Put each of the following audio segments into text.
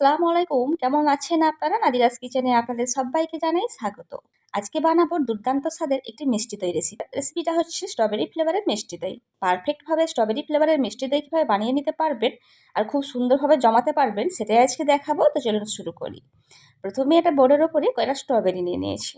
আসসালামু আলাইকুম। কেমন আছেন আপনারা? নাদিরাজ কিচেনে আপনাদের সবাইকে জানাই স্বাগত। আজকে বানাবো দুর্দান্ত স্বাদের একটি মিষ্টি দই রেসিপি রেসিপিটা হচ্ছে স্ট্রবেরি ফ্লেভারের মিষ্টি দই। পারফেক্টভাবে স্ট্রবেরি ফ্লেভারের মিষ্টি দই কীভাবে বানিয়ে নিতে পারবেন আর খুব সুন্দরভাবে জমাতে পারবেন সেটাই আজকে দেখাবো। তো চলুন শুরু করি। প্রথমে একটা বোর্ডের ওপরে কয়েকটা স্ট্রবেরি নিয়ে নিয়েছি?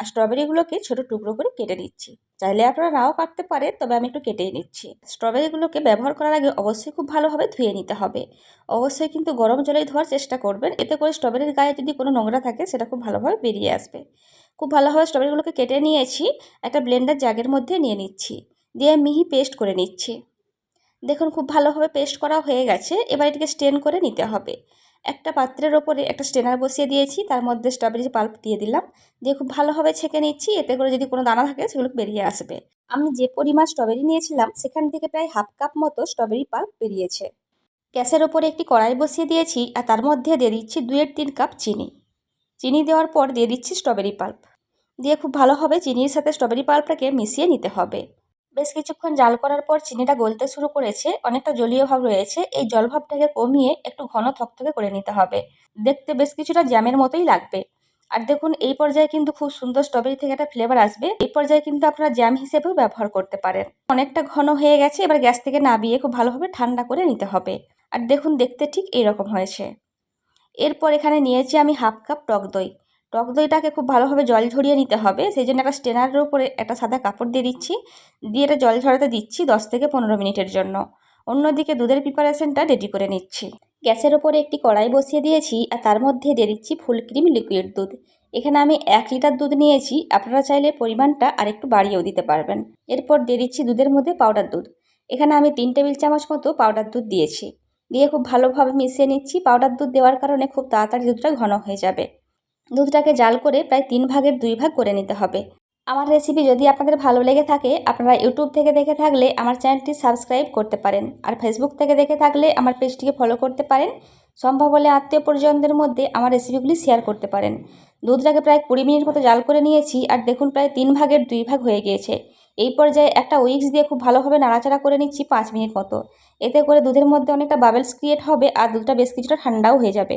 আর স্ট্রবেরিগুলোকে ছোটো টুকরো করে কেটে নিচ্ছি। চাইলে আপনারা নাও কাটতে পারে তবে আমি একটু কেটেই নিচ্ছি। স্ট্রবেরিগুলোকে ব্যবহার করার আগে অবশ্যই খুব ভালোভাবে ধুয়ে নিতে হবে। অবশ্যই কিন্তু গরম জলেই ধোয়ার চেষ্টা করবেন। এতে করে স্ট্রবেরির গায়ে যদি কোনো নোংরা থাকে, সেটা খুব ভালোভাবে বেরিয়ে আসবে। খুব ভালোভাবে স্ট্রবেরিগুলোকে কেটে নিয়েছি, একটা ব্লেন্ডার জাগের মধ্যে নিয়ে নিচ্ছি। দিয়ে মিহি পেস্ট করে নিচ্ছি। দেখুন, খুব ভালোভাবে পেস্ট করা হয়ে গেছে। এবার এটিকে স্টেন করে নিতে হবে। একটা পাত্রের ওপরে একটা স্টেনার বসিয়ে দিয়েছি, তার মধ্যে স্ট্রবেরি পাল্প দিয়ে দিলাম। দিয়ে খুব ভালোভাবে ছেঁকে নিচ্ছি, এতে করে যদি কোনো দানা থাকে সেগুলো বেরিয়ে আসবে। আমি যে পরিমাণ স্ট্রবেরি নিয়েছিলাম, সেখান থেকে প্রায় হাফ কাপ মতো স্ট্রবেরি পাল্প বেরিয়েছে। গ্যাসের ওপরে একটি কড়াই বসিয়ে দিয়েছি, আর তার মধ্যে দিয়ে দিচ্ছি দুয়ের তিন কাপ চিনি। চিনি দেওয়ার পর দিয়ে দিচ্ছি স্ট্রবেরি পাল্প দিয়ে খুব ভালোভাবে চিনির সাথে স্ট্রবেরি পাল্পটাকে মিশিয়ে নিতে হবে। বেশ কিছুক্ষণ জাল করার পর চিনিটা গলতে শুরু করেছে, অনেকটা জলীয় ভাব রয়েছে, এই জলভাবটাকে কমিয়ে একটু ঘন থকথকে করে নিতে হবে। দেখতে বেশ কিছুটা জ্যামের মতোই লাগবে। আর দেখুন, এই পর্যায়ে কিন্তু খুব সুন্দর স্ট্রবেরি থেকে একটা ফ্লেভার আসবে। এই পর্যায়ে কিন্তু আপনারা জ্যাম হিসেবেও ব্যবহার করতে পারেন। অনেকটা ঘন হয়ে গেছে, এবার গ্যাস থেকে নাবিয়ে খুব ভালোভাবে ঠান্ডা করে নিতে হবে। আর দেখুন, দেখতে ঠিক এইরকম হয়েছে। এরপর এখানে নিয়েছি আমি হাফ কাপ টক দই। টক দইটাকে খুব ভালোভাবে জল ঝরিয়ে নিতে হবে সেই জন্য একটা স্টেনারের উপরে একটা সাদা কাপড় দিয়ে দিচ্ছি, দিয়ে এটা জল ঝরাতে দিচ্ছি দশ থেকে পনেরো মিনিটের জন্য। অন্যদিকে দুধের প্রিপারেশনটা রেডি করে নিচ্ছি। গ্যাসের ওপরে একটি কড়াই বসিয়ে দিয়েছি আর তার মধ্যে দিয়ে দিচ্ছি ফুল ক্রিম লিকুইড দুধ। এখানে আমি এক লিটার দুধ নিয়েছি, আপনারা চাইলে পরিমাণটা আরেকটু বাড়িয়েও দিতে পারবেন। এরপর দিয়ে দিচ্ছি দুধের মধ্যে পাউডার দুধ। এখানে আমি তিন টেবিল চামচ মতো পাউডার দুধ দিয়েছি। দিয়ে খুব ভালোভাবে মিশিয়ে নিচ্ছি, পাউডার দুধ দেওয়ার কারণে খুব তাড়াতাড়ি দুধটা ঘন হয়ে যাবে। দুধটাকে জাল করে প্রায় তিন ভাগের দুই ভাগ করে নিতে হবে। আমার রেসিপি যদি আপনাদের ভালো লেগে থাকে, আপনারা ইউটিউব থেকে দেখে থাকলে আমার চ্যানেলটি সাবস্ক্রাইব করতে পারেন আর ফেসবুক থেকে দেখে থাকলে আমার পেজটিকে ফলো করতে পারেন। সম্ভব হলে আত্মীয় পরিজনদের মধ্যে আমার রেসিপিগুলি শেয়ার করতে পারেন। দুধটাকে প্রায় কুড়ি মিনিট মতো জাল করে নিয়েছি আর দেখুন প্রায় তিন ভাগের দুই ভাগ হয়ে গিয়েছে। এই পর্যায়ে একটা উইক্স দিয়ে খুব ভালোভাবে নাড়াচাড়া করে নিচ্ছি পাঁচ মিনিট মতো। এতে করে দুধের মধ্যে অনেকটা বাবেলস ক্রিয়েট হবে আর দুধটা বেশ কিছুটা ঠান্ডাও হয়ে যাবে।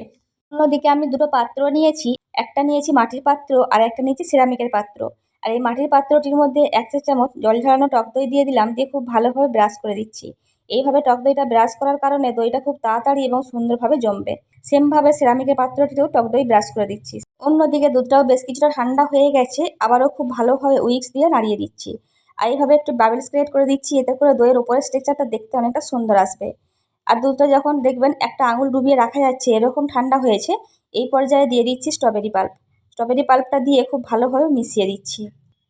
অন্যদিকে আমি দুটো পাত্র নিয়েছি একটা নিয়েছি মাটির পাত্র, আর একটা নিয়েছি সিরামিকের পাত্র। আর এই মাটির পাত্রটির মধ্যে এক চা চামচ জল ঝরানো টক দই দিয়ে দিলাম, দিয়ে খুব ভালোভাবে ব্রাশ করে দিচ্ছি। এইভাবে টক দইটা ব্রাশ করার কারণে দইটা খুব তাড়াতাড়ি এবং সুন্দরভাবে জমবে। সেমভাবে সেরামিকের পাত্রটিতেও টক দই ব্রাশ করে দিচ্ছি। অন্যদিকে দুধটাও বেশ কিছুটা ঠান্ডা হয়ে গেছে, আবারও খুব ভালোভাবে উইক্স দিয়ে নাড়িয়ে দিচ্ছি। আর এইভাবে একটু বাবেলস ক্রিয়েট করে দিচ্ছি, এতে করে দইয়ের ওপরের স্ট্রাকচারটা দেখতে অনেকটা সুন্দর আসবে। আর দুধটা যখন দেখবেন একটা আঙুল ডুবিয়ে রাখা যাচ্ছে, এরকম ঠান্ডা হয়েছে এই পর্যায়ে দিয়ে দিচ্ছি স্ট্রবেরি পাল্প স্ট্রবেরি পাল্পটা দিয়ে খুব ভালোভাবে মিশিয়ে দিচ্ছি।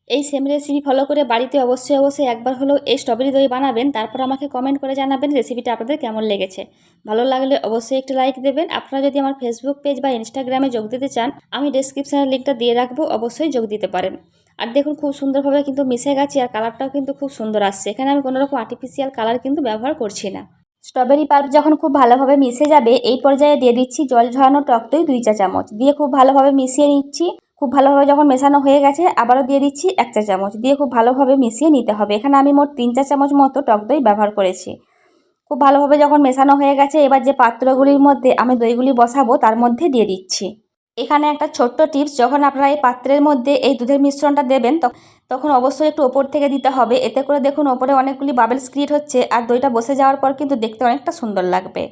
এই সেম রেসিপি ফলো করে বাড়িতে অবশ্যই অবশ্যই একবার হলেও এই স্ট্রবেরি দই বানাবেন, তারপর আমাকে কমেন্ট করে জানাবেন রেসিপিটা আপনাদের কেমন লেগেছে। ভালো লাগলে অবশ্যই একটু লাইক দেবেন। আপনারা যদি আমার ফেসবুক পেজ বা ইনস্টাগ্রামে যোগ দিতে চান, আমি ডিসক্রিপশানের লিঙ্কটা দিয়ে রাখব, অবশ্যই যোগ দিতে পারেন। আর দেখুন খুব সুন্দরভাবে কিন্তু মিশে গেছে আর কালারটাও কিন্তু খুব সুন্দর আসছে। এখানে আমি কোনোরকম আর্টিফিশিয়াল কালার কিন্তু ব্যবহার করছি না। স্ট্রবেরি পাল্প যখন খুব ভালোভাবে মিশে যাবে, এই পর্যায়ে দিয়ে দিচ্ছি জল ঝরানো টক দই দুই চা চামচ। দিয়ে খুব ভালোভাবে মিশিয়ে নিচ্ছি। খুব ভালোভাবে যখন মেশানো হয়ে গেছে, আবারও দিয়ে দিচ্ছি এক চা চামচ। দিয়ে খুব ভালোভাবে মিশিয়ে নিতে হবে। এখানে আমি মোট তিন চা চামচ মতো টক দই ব্যবহার করেছি। খুব ভালোভাবে যখন মেশানো হয়ে গেছে, এবার যে পাত্রগুলির মধ্যে আমি দইগুলি বসাবো, তার মধ্যে দিয়ে দিচ্ছি। এখানে একটা ছোট্ট টিপস, যখন আপনারা এই পাত্রের মধ্যে এই দুধের মিশ্রণটা দেবেন তখন অবশ্যই একটু ওপর থেকে দিতে হবে। এতে করে দেখুন ওপরে অনেকগুলি বাবেলস ক্রিয়েট হচ্ছে আর দইটা বসে যাওয়ার পর কিন্তু দেখতে অনেকটা সুন্দর লাগবে।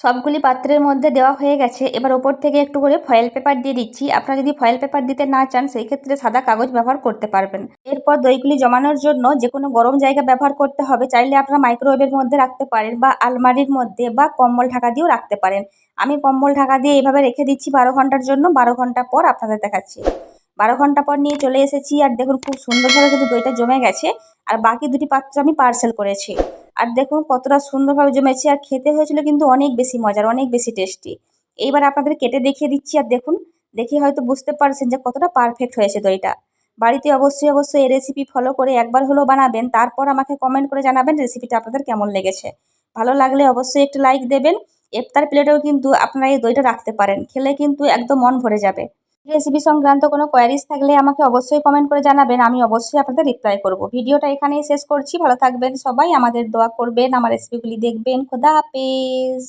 সবগুলি পাত্রের মধ্যে দেওয়া হয়ে গেছে। এবার ওপর থেকে একটু করে ফয়েল পেপার দিয়ে দিচ্ছি। আপনারা যদি ফয়েল পেপার দিতে না চান, সেই ক্ষেত্রে সাদা কাগজ ব্যবহার করতে পারবেন। এরপর দইগুলি জমানোর জন্য যে কোনো গরম জায়গা ব্যবহার করতে হবে। চাইলে আপনারা মাইক্রোওয়েভের মধ্যে রাখতে পারেন বা আলমারির মধ্যে বা কম্বল ঢাকা দিয়েও রাখতে পারেন। আমি কম্বল ঢাকা দিয়ে এইভাবে রেখে দিচ্ছি বারো ঘণ্টার জন্য। বারো ঘণ্টা পর আপনাদের দেখাচ্ছি। বারো ঘণ্টা পর নিয়ে চলে এসেছি। আর দেখুন খুব সুন্দরভাবে কিন্তু দইটা জমে গেছে। আর বাকি দুটি পাত্র আমি পার্সেল করেছি। আর দেখুন কতটা সুন্দরভাবে জমেছে। আর খেতে হয়েছিল কিন্তু অনেক বেশি মজার, অনেক বেশি টেস্টি এইবার আপনাদের কেটে দেখিয়ে দিচ্ছি। আর দেখুন, দেখে হয়তো বুঝতে পারছেন যে কতটা পারফেক্ট হয়েছে দইটা। বাড়িতে অবশ্যই অবশ্যই এই রেসিপি ফলো করে একবার হলেও বানাবেন। তারপর আমাকে কমেন্ট করে জানাবেন রেসিপিটা আপনাদের কেমন লেগেছে। ভালো লাগলে অবশ্যই একটু লাইক দেবেন। ইফতার প্লেটেও কিন্তু আপনারা এই দইটা রাখতে পারেন। খেলে কিন্তু একদম মন ভরে যাবে। রেসিপি সংক্রান্ত কোনো কোয়ারিজ থাকলে আমাকে অবশ্যই কমেন্ট করে জানাবেন, আমি অবশ্যই আপনাদের রিপ্লাই করব। ভিডিওটা এখানেই শেষ করছি, ভালো থাকবেন সবাই, আমাদের দোয়া করবেন, আমার রেসিপিগুলি দেখবেন, খোদা হাফেজ।